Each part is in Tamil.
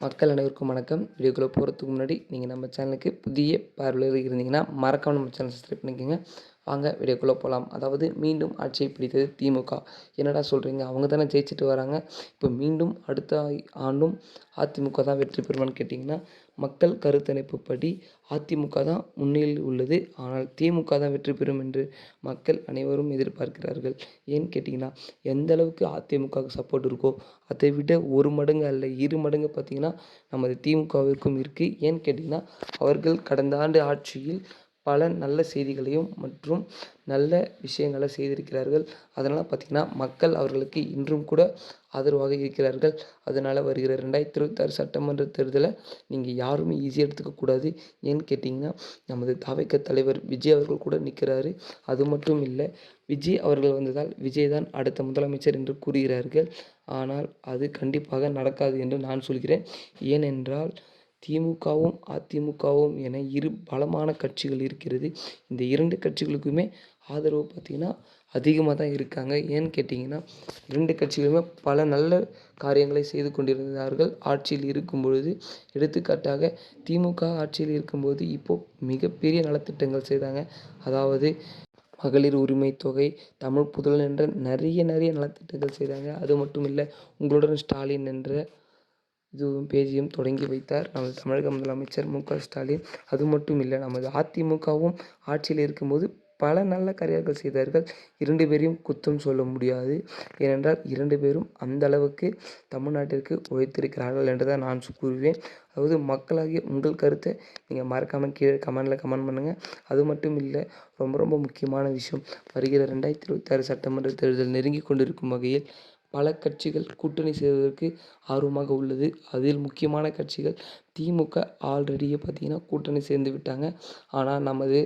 மக்கள் அனைவருக்கும் வணக்கம். வீடியோக்குள்ளே போகிறதுக்கு முன்னாடி நீங்கள் நம்ம சேனலுக்கு புதிய பார்வையில் இருந்தீங்கன்னா மறக்காம நம்ம சேனல் சப்ஸ்கிரைப் பண்ணிக்கோங்க. வாங்க வீடியோக்குள்ளே போகலாம் அதாவது மீண்டும் ஆட்சியை பிடித்தது திமுக. என்னடா சொல்கிறீங்க அவங்க தானே ஜெயிச்சுட்டு வராங்க. இப்போ மீண்டும் அடுத்த ஆண்டும் அதிமுக தான் வெற்றி பெறுவான்னு கேட்டிங்கன்னா மக்கள் கருத்தமைப்புப்படி அதிமுக தான் முன்னிலையில் உள்ளது. ஆனால் திமுக தான் வெற்றி பெறும் என்று மக்கள் அனைவரும் எதிர்பார்க்கிறார்கள். ஏன்னு கேட்டிங்கன்னா எந்த அளவுக்கு அதிமுகவுக்கு சப்போர்ட் இருக்கோ அதை விட ஒரு மடங்கு அல்ல இரு மடங்கு பார்த்திங்கன்னா நமது திமுகவிற்கும் இருக்குது ஏன்னு கேட்டிங்கன்னா அவர்கள் கடந்த ஆண்டு ஆட்சியில் பல நல்ல செய்திகளையும் மற்றும் நல்ல விஷயங்களை செய்திருக்கிறார்கள். அதனால் பார்த்திங்கன்னா மக்கள் அவர்களுக்கு இன்றும் கூட ஆதரவாக இருக்கிறார்கள். அதனால் வருகிற ரெண்டாயிரத்தி இருபத்தாறு சட்டமன்ற தேர்தலை நீங்கள் யாருமே ஈஸியாக எடுத்துக்கக்கூடாது ஏன்னு கேட்டிங்கன்னா நமது தாவைக்க தலைவர் விஜய் அவர்கள் கூட நிற்கிறாரு. அது மட்டும் இல்லை விஜய் அவர்கள் வந்ததால் விஜய் தான் அடுத்த முதலமைச்சர் என்று கூறுகிறார்கள். ஆனால் அது கண்டிப்பாக நடக்காது என்று நான் சொல்கிறேன். ஏனென்றால் திமுகவும் அதிமுகவும் என இரு பலமான கட்சிகள் இருக்கிறது. இந்த இரண்டு கட்சிகளுக்குமே ஆதரவு பார்த்திங்கன்னா அதிகமாக தான் இருக்காங்க. ஏன்னு கேட்டிங்கன்னா இரண்டு கட்சிகளுமே பல நல்ல காரியங்களை செய்து கொண்டிருந்தார்கள். ஆட்சியில் இருக்கும் பொழுது எடுத்துக்காட்டாக திமுக ஆட்சியில் இருக்கும்போது இப்போது மிகப்பெரிய நலத்திட்டங்கள் செய்தாங்க. அதாவது மகளிர் உரிமை தொகை தமிழ் புதல்வன் என்ற நிறைய நிறைய நலத்திட்டங்கள் செய்கிறாங்க அது மட்டும் இல்லை உங்களுடன் ஸ்டாலின் என்ற இதுவும் பேஜையும் தொடங்கி வைத்தார். நமது தமிழக முதலமைச்சர் மு க ஸ்டாலின். அது மட்டும் இல்லை நமது அதிமுகவும் ஆட்சியில் இருக்கும்போது பல நல்ல காரியங்கள் செய்தார்கள். இரண்டு பேரையும் குத்தம் சொல்ல முடியாது. ஏனென்றால் இரண்டு பேரும் அந்த அளவுக்கு தமிழ்நாட்டிற்கு உழைத்திருக்கிறார்கள் என்று தான் நான் கூறுவேன். அதாவது மக்களாகிய உங்கள் கருத்தை நீங்கள் மறக்காமல் கீழே கமெண்டில் கமெண்ட் பண்ணுங்கள் அது மட்டும் இல்லை ரொம்ப ரொம்ப முக்கியமான விஷயம். வருகிற ரெண்டாயிரத்தி இருபத்தாறு சட்டமன்ற தேர்தல் நெருங்கி கொண்டிருக்கும் வகையில் பல கட்சிகள் கூட்டணி செய்வதற்கு ஆர்வமாக உள்ளது. அதில் முக்கியமான கட்சிகள் திமுக ஆல்ரெடியே பார்த்திங்கன்னா கூட்டணி சேர்ந்து விட்டாங்க. ஆனால் நமது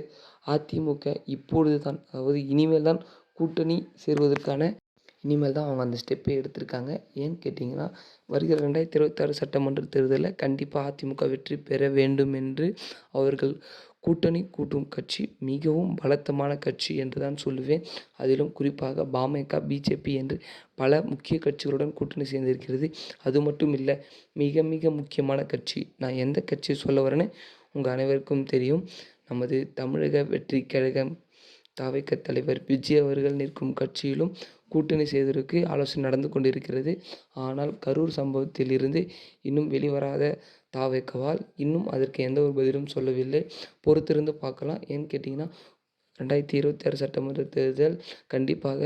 அதிமுக இப்பொழுது தான் அதாவது இனிமேல் தான் கூட்டணி சேருவதற்கான இனிமேல் தான் அவங்க அந்த ஸ்டெப்பை எடுத்திருக்காங்க. ஏன்னு கேட்டிங்கன்னா வருகிற ரெண்டாயிரத்தி இருபத்தாறு சட்டமன்ற தேர்தலில் கண்டிப்பாக அதிமுக வெற்றி பெற வேண்டும் என்று அவர்கள் கூட்டணி கூட்டும் கட்சி மிகவும் பலத்தமான கட்சி என்று தான் சொல்லுவேன். அதிலும் குறிப்பாக பாமக பிஜேபி என்று பல முக்கிய கட்சிகளுடன் கூட்டணி சேர்ந்திருக்கிறது. அது மட்டும் இல்லை மிக மிக முக்கியமான கட்சி. நான் எந்த கட்சியை சொல்ல வரேன்னு உங்கள் அனைவருக்கும் தெரியும். நமது தமிழக வெற்றி கழகம் தாவைக்க தலைவர் விஜய் அவர்கள் நிற்கும் கட்சியிலும் கூட்டணி செய்வதற்கு ஆலோசனை நடந்து கொண்டிருக்கிறது. ஆனால் கரூர் சம்பவத்திலிருந்து இன்னும் வெளிவராத தாவேக்கவால் இன்னும் அதற்கு எந்த ஒரு பதிலும் சொல்லவில்லை. பொறுத்திருந்து பார்க்கலாம். ஏன்னு கேட்டிங்கன்னா ரெண்டாயிரத்தி இருபத்தி ஆறு சட்டமன்ற தேர்தல் கண்டிப்பாக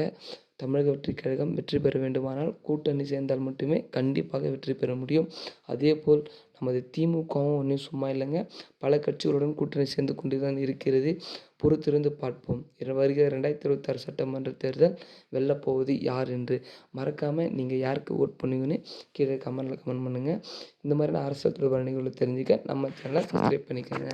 தமிழக வெற்றி கழகம் வெற்றி பெற வேண்டுமானால் கூட்டணி சேர்ந்தால் மட்டுமே கண்டிப்பாக வெற்றி பெற முடியும். அதேபோல் நமது திமுகவும் ஒன்றும் சும்மா இல்லைங்க. பல கட்சிகளுடன் கூட்டணி சேர்ந்து கொண்டு தான் இருக்கிறது. பொறுத்திருந்து பார்ப்போம். வருகிற ரெண்டாயிரத்தி இருபத்தாறு சட்டமன்ற தேர்தல் வெல்லப்போவது யார் என்று. மறக்காமல் நீங்கள் யாருக்கு ஓட் பண்ணுவீங்கன்னு கீழே கமெண்டில் கமெண்ட் பண்ணுங்கள் இந்த மாதிரியான அரசியல் தொடர்பான நிகழ்வுகளை தெரிஞ்சுக்க நம்ம சேனலை சப்ஸ்கிரைப் பண்ணிக்கோங்க.